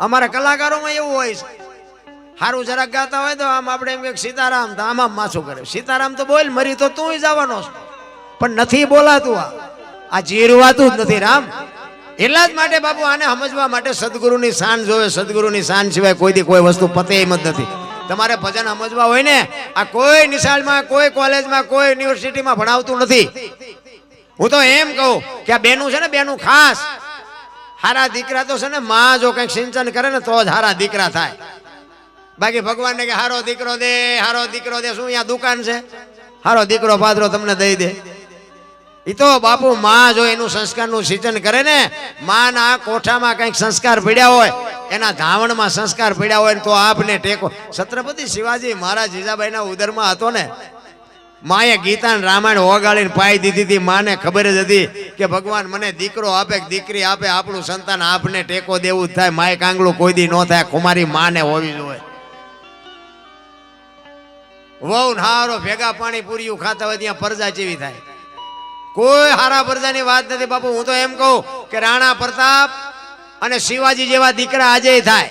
અમારા કલાકારોમાં એવું હોય છે. સારું જરાક ગાતા હોય તો આમ આપણે એમ કે સીતારામ તો આમ માછું કરે. સીતારામ તો બોલ, મરી તો તું જવાનો છે. પણ નથી બોલાતું આ. આ જીરવાતું જ નથી રામ. એટલા જ માટે બાપુ આને સમજવા માટે સદગુરુની શાન જોવે, સદગુરુની શાન સિવાય કોઈ દી કોઈ વસ્તુ પતે એમ જ નથી. તમારે ભજન સમજવા હોય ને, આ કોઈ નિશાળમાં, કોઈ કોલેજમાં, કોઈ યુનિવર્સિટીમાં ભણાવતું નથી. હું તો એમ કહું કે આ બેનું છે ને, બેનું ખાસ. હારા દીકરા તો છે ને માં જો કંઈક સિંચન કરે ને તો જ હારા દીકરા થાય. બાકી ભગવાનને કે હારો દીકરો દે, હારો દીકરો દે, શું અહીંયા દુકાન છે? હારો દીકરો પાદરો તમને દઈ દે. એ તો બાપુ માં જો એનું સંસ્કારનું સિંચન કરે ને, માના કોઠામાં કંઈક સંસ્કાર પીડ્યા હોય, એના ધાવણમાં સંસ્કાર પીડ્યા હોય તો આપને ટેકો. છત્રપતિ શિવાજી મહારાજ જીજાબાઈના ઉદરમાં હતો ને માએ ગીતા રામાયણ ઓગાળીને પાઈ દીધી હતી. માને ખબર જ હતી કે ભગવાન મને દીકરો આપે દીકરી આપે, આપણું સંતાન આપને ટેકો દેવું થાય. માએ કાંગલું કોઈ દી ન થાય. કુમારી માને હોવી જોઈએ. વહુ હારો ભેગા પાણી પૂર્યું ખાતા હોય ત્યાં પરજા જેવી થાય. કોઈ હારા પરજાની વાત નથી. બાપુ, હું તો એમ કહું કે રાણા પ્રતાપ અને શિવાજી જેવા દીકરા આજે થાય.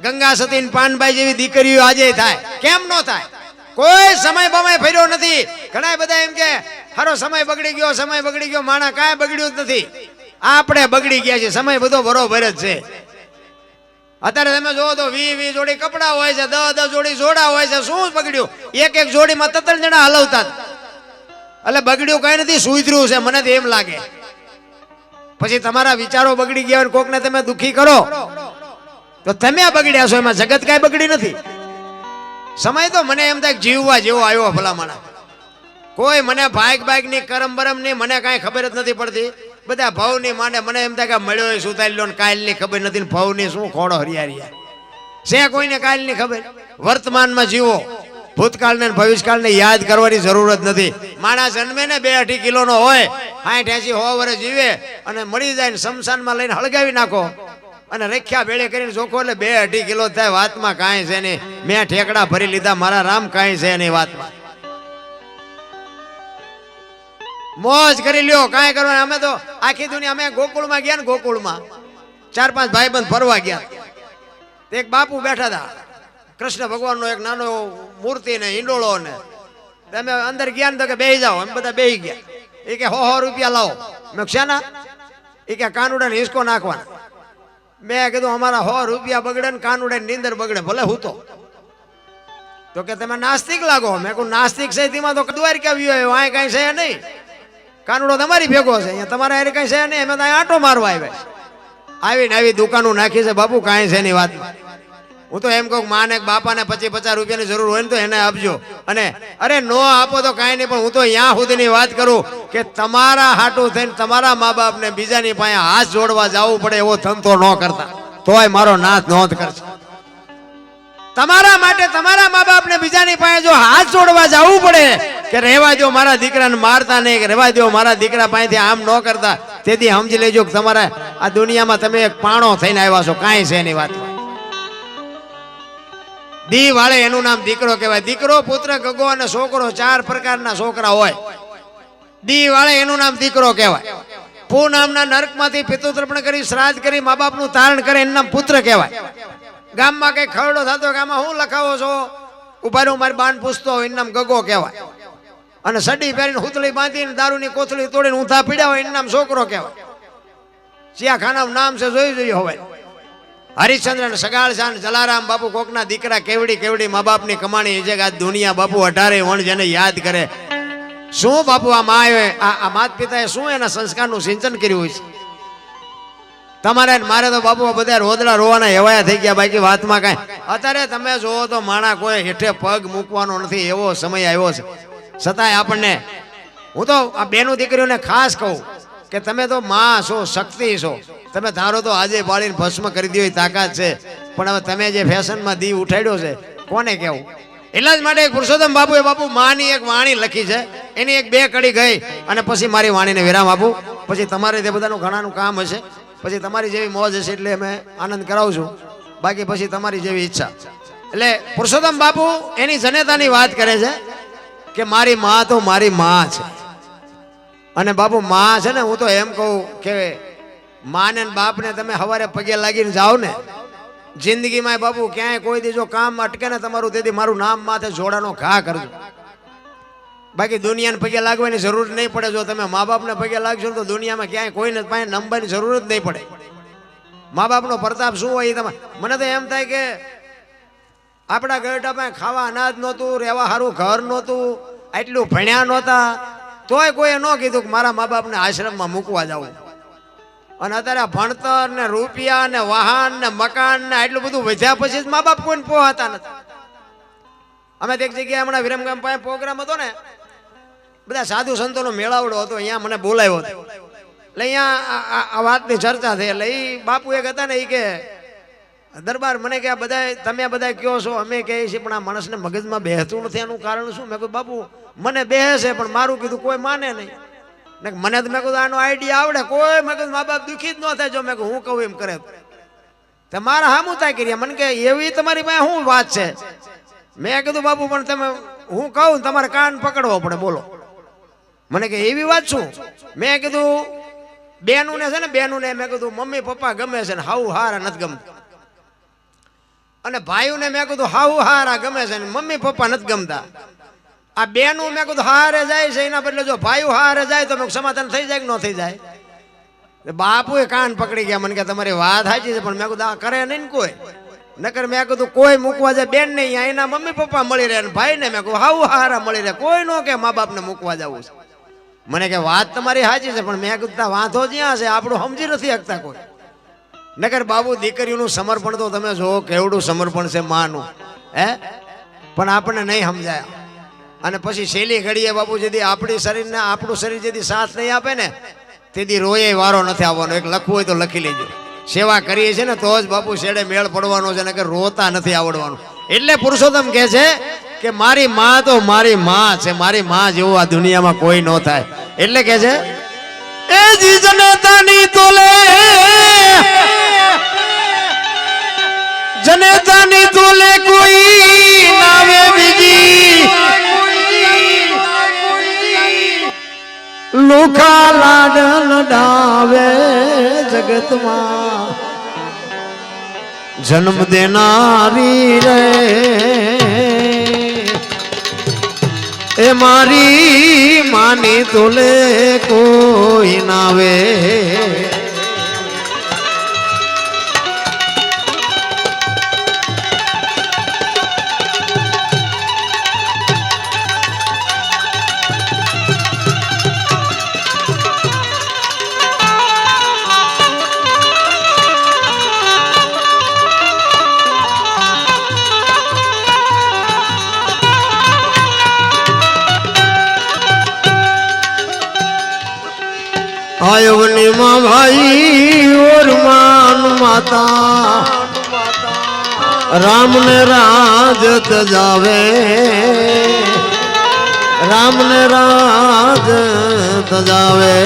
ગંગા સતી પાનભાઈ જેવી દીકરીઓ આજે થાય. કેમ નો થાય? કોઈ સમય બમય ફર્યો નથી. ઘણા બધા એમ કે, હારો સમય બગડી ગયો, સમય બગડી ગયો, માણા કાંઈ બગડ્યું જ નથી. આપણે બગડી ગયા છે સમય બધો બરોબર જ છે. અત્યારે તમે જોવો તો વી વી જોડી કપડા હોય છે દસ દસ જોડી જોડા હોય છે, શું બગડ્યું? એક એક જોડીમાં ત્રણ જણા હલવતા. એટલે બગડ્યું કઈ નથી, સુધર્યું છે, મને તો એમ લાગે. પછી તમારા વિચારો બગડી ગયા હોય કોકને તમે દુખી કરો. તો તમે બગડ્યા છો, એમાં જગત કાંઈ બગડી નથી. સમય તો મને એમ થાય જીવવા જેવો આવ્યો ભલામણા. કોઈ મને ભાઈક ભાગની કરમ બરમની મને કાંઈ ખબર જ નથી પડતી. બધા ભાવની માંડે મને એમ થાય કે મળ્યો હોય સુતારી લો ખબર નથી ને ભાવની શું ખોડો હરિયારિયા છે. કોઈને કાલની ખબર? વર્તમાનમાં જીવો. ભૂતકાળને ભવિષ્યકાળને યાદ કરવાની જરૂર જ નથી. માણસ જન્મે ને બે અઢી કિલોનો હોય સાઠ એસી હો વર્ષ જીવે અને મળી જાય ને શમશાનમાં લઈને હળગાવી નાખો. અને રખ્યા ભેળે કરીને ચોખ્ખો એટલે બે અઢી કિલો થાય વાતમાં કાંઈ છે નહીં. મેં ઠેકડા ભરી લીધા મારા રામ કાંઈ છે નહીં વાતમાં. મોજ કરી લ્યો કાંઈ કરવાનું અમે તો આખી દુનિયા અમે ગોકુળમાં ગયા ને ગોકુળમાં. ચાર પાંચ ભાઈ બંધ ફરવા ગયા. એક બાપુ બેઠા હતા કૃષ્ણ ભગવાનનો એક નાનો મૂર્તિ ને હિંડોળો ને. તમે અંદર ગયા ને તો કે બેહી જાઓ. એમ બધા બે ગયા. એ કે હો હો રૂપિયા લાવો. મેં કીધું, શાના? એ કે કાનુડા ને હિસકો નાખવાના. મેં કીધું, અમારા સો રૂપિયા બગડે ને કાનુડા નીંદર બગડે, ભલે હું તો. તો કે, તમે નાસ્તિક લાગો મેં કહું નાસ્તિક છે તેમાં તો દ્વારકા વ્યુ આવ્યો? અહીં કાંઈ છે નહીં. કાનુડો તમારી ભેગો છે, અહીંયા તમારે હારે કાંઈ છે નહીં, અમે તો આંટો મારવા આવ્યા આવીને આવી દુકાનો નાખી છે, બાપુ, કાંઈ છે નહીં વાત હું તો એમ કહું માને બાપાને પચીસ પચાસ રૂપિયાની જરૂર હોય ને તો એને આપજો. અને અરે નો આપો તો કાંઈ નહીં, પણ હું તો અહીંયા સુધીની વાત કરું કે તમારા હાટું થઈને તમારા મા બાપને બીજાની પાસે હાથ જોડવા જવું પડે એવો ધંધો ન કરતા. તોય મારો નાથ નોંધ કરશે તમારા માટે તમારા મા બાપને બીજાની પાસે જો હાથ જોડવા જવું પડે કે રહેવા દો મારા દીકરાને મારતા નહીં, કે રહેવા દો મારા દીકરા પાસેથી આમ ન કરતા, તેથી સમજી લેજો કે તમારા આ દુનિયામાં તમે એક પાણો થઈને આવ્યા છો, કાંઈ છે એની વાત દી વાળે એનું નામ દીકરો કહેવાય. દીકરો, પુત્ર, ગગો અને છોકરો ચાર પ્રકારના છોકરા હોય. દી વાળે એનું નામ દીકરો કહેવાય. પૂ નામના નર્કમાંથી પિતૃતર્પણ કરી, શ્રાદ્ધ કરી મા બાપનું તારણ કરે, એનું નામ પુત્ર કહેવાય. ગામમાં કઈ ખરડો થતો કે આમાં હું લખાવો છો? ઊભા રહો મારી બાન પૂછતો હોય, એનું નામ ગગો કહેવાય. અને સડી પહેરીને હુતળી બાંધીને દારૂની કોથળી તોડીને ઊંધા પીડ્યા હોય, એનું નામ છોકરો કહેવાય. સિયા ખાનાનું નામ છે જોઈ જોઈએ હોય હરિશ્ચંદ્ર સગાળ શાન જલારામ બાપુ કોકના દીકરા કેવડી કેવડી મા બાપની કમાણી છે કે આ દુનિયા બાપુ અઢારે વણ જેને યાદ કરે. શું બાપુ આ માએ આ માત પિતાએ શું એના સંસ્કારનું સિંચન કર્યું હોય છે? તમારે મારે તો બાપુ બધા રોદડા રોવાના એવાયા થઈ ગયા, બાકી વાતમાં કાંઈ. અત્યારે તમે જોવો તો માણા કોઈ હેઠે પગ મૂકવાનો નથી, એવો સમય આવ્યો છે. છતાંય આપણને, હું તો આ બેનું દીકરીઓને ખાસ કહું કે તમે તો માં છો, શક્તિ છો. તમે ધારો તો આજે બાળીને ભસ્મ કરી દો તાકાત છે. પણ હવે તમે જે ફેશનમાં દી ઉઠાડ્યો છે, કોને કેવું એટલા જ માટે પુરુષોત્તમ બાપુ એ બાપુ માની એક વાણી લખી છે. એની એક બે કડી ગઈ અને પછી મારી વાણીને વિરામ આપું. પછી તમારે તે બધાનું ઘણાનું કામ હશે. પછી તમારી જેવી મોજ હશે એટલે અમે આનંદ કરાવશું. બાકી પછી તમારી જેવી ઈચ્છા. એટલે પુરુષોત્તમ બાપુ એની જનેતાની વાત કરે છે કે મારી માં તો મારી માં છે. અને બાપુ માં છે ને, હું તો એમ કહું કે માં ને બાપને તમે સવારે પગે લાગીને જાઓ ને, જિંદગીમાં બાપુ ક્યાંય કોઈ દી જો કામ અટકે ને તમારું, તેથી મારું નામ માથે જોડાનો ઘા કરજો. બાકી દુનિયાને પગે લાગવાની જરૂર નહીં પડે, જો તમે મા બાપને પગે લાગશો તો દુનિયામાં ક્યાંય કોઈને પાસે નંબરની જરૂર જ નહીં પડે. મા બાપનો પ્રતાપ શું હોય તમે, મને તો એમ થાય કે આપણા ગરડા પાસે ખાવા અનાજ નહોતું, રહેવા સારું ઘર નહોતું, આટલું ભણ્યા નહોતા તોય કોઈએ ન કીધું કે મારા મા બાપને આશ્રમમાં મૂકવા જાવું અને અત્યારે ભણતર ને રૂપિયા ને વાહન ને મકાન ને આટલું બધું વધ્યા પછી જ મા બાપ કોઈને પોહાતા નથી. અમે એક જગ્યાએ હમણાં વિરમગામ પાસે પ્રોગ્રામ હતો ને, બધા સાધુ સંતોનો મેળાવડો હતો, અહીંયા મને બોલાવ્યો હતો. એટલે અહીંયા આ- વાતની ચર્ચા થઈ. એટલે એ બાપુ એક હતા ને એ કે દરબાર મને કે, આ બધા, તમે બધા કયો છો? અમે કહીએ છીએ, પણ આ માણસને મગજમાં બેહતું નથી એનું કારણ શું? મેં કહ્યું બાપુ, મને બેહે છે પણ મારું કીધું કોઈ માને નહીં. ને મને તો, મેં કીધું, આનો આઈડિયા આવડે, કોઈ મગજ મા બાપ દુઃખી જ ન થાય જો. મેં કહ્યું હું કહું એમ કરે તો. મારા હામું થાય કરીએ મને કે, એવી તમારી પાસે શું વાત છે? મેં કીધું, બાપુ, પણ તમે, હું કહું તમારે કાન પકડવો પડે, બોલો. મને કે, એવી વાત શું? મેં કીધું બેનું ને છે ને બેનું ને મેં કીધું, મમ્મી, પપ્પા ગમે છે ને, હાઉ, હારા નથી ગમતા. અને ભાઈઓને મેં કીધું હાઉ હારા, ગમે છે. મમ્મી, પપ્પા નથી ગમતા. આ બેનું મેં કીધું, હારે જાય છે. એના બદલે જો ભાઈઓ હારે જાય તો મેં સમાધાન થઈ જાય કે ન થઈ જાય? બાપુએ કાન પકડી ગયા, મને કે, તમારી વાત સાચી છે, પણ મેં કીધું, આ કરે નહીં કોઈ. નકર મેં કીધું, કોઈ મૂકવા જાય, બેન નહીં, અહીંયા એના મમ્મી, પપ્પા મળી રહે ભાઈને મેં કહું હાઉ હારા, મળી રહે. કોઈ નો કે મા બાપને મૂકવા જવું છે. મને કે, વાત તમારી સાચી છે, પણ મેં કીધું વાંધો જ્યાં છે, આપણું સમજી નથી શકતા કોઈ. નકર બાબુ દીકરીનું સમર્પણ તો તમે જો કેવડું સમર્પણ છે માનું. હે? પણ આપણને નહીં સમજાય. અને પછી શેલી ઘડીએ બાપુ જેથી આપણી શરીરને, આપણું શરીર જેથી સાથ નહીં આપે ને, તેથી રોયે વારો નથી આવવાનો. એક લખવું હોય તો લખી લેજો. સેવા કરીએ છીએ ને, તો જ બાપુ શેડે મેળ પડવાનો છે, નકર રોતા નથી આવડવાનું. એટલે પુરુષોત્તમ કહે છે કે મારી માં તો મારી માં છે, મારી માં જેવું આ દુનિયામાં કોઈ ન થાય. એટલે કહે છે એ જી જનતાની તોલે જનેતાની તોલે કોઈ નાવે બીજી લુખા લાડલ ડાવે જગતમાં જન્મ દેનારી રે એ મારી માની તુલે કોઈ નાવે માતા રામ ને રાજત જાવે. રામ ને રાજ તજાવે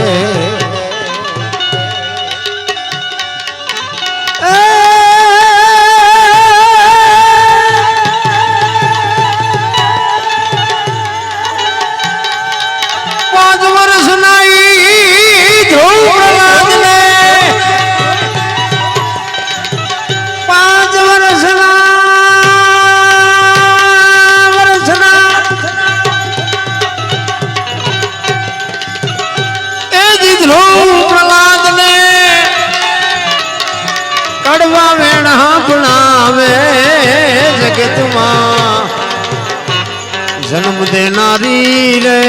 જન્મ દેનારી રે.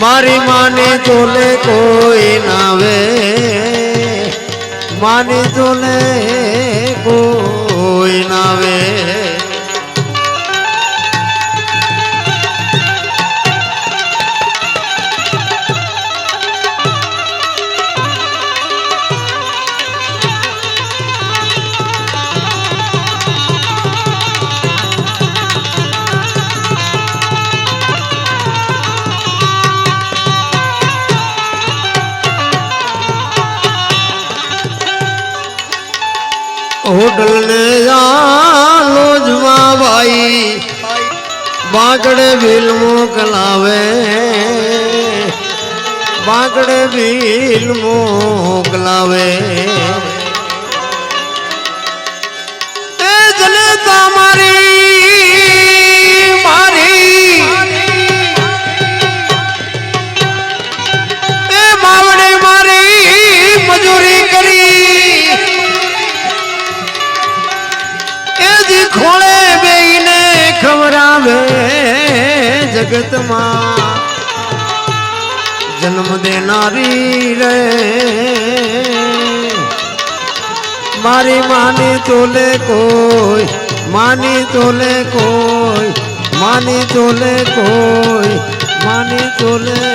મારી માને તોલે કોઈ નાવે માને તોલે કોઈ નાવે હોટલ ને લોજમાં ભાઈ બાંકડે ભીલ મોકલાવે બાંકડે ભીલ મોકલાવે જગતમાં જન્મ દેનારી રે. મારી માની તોલે કોઈ, માની તોલે કોઈ, માની તોલે કોઈ, માની તોલે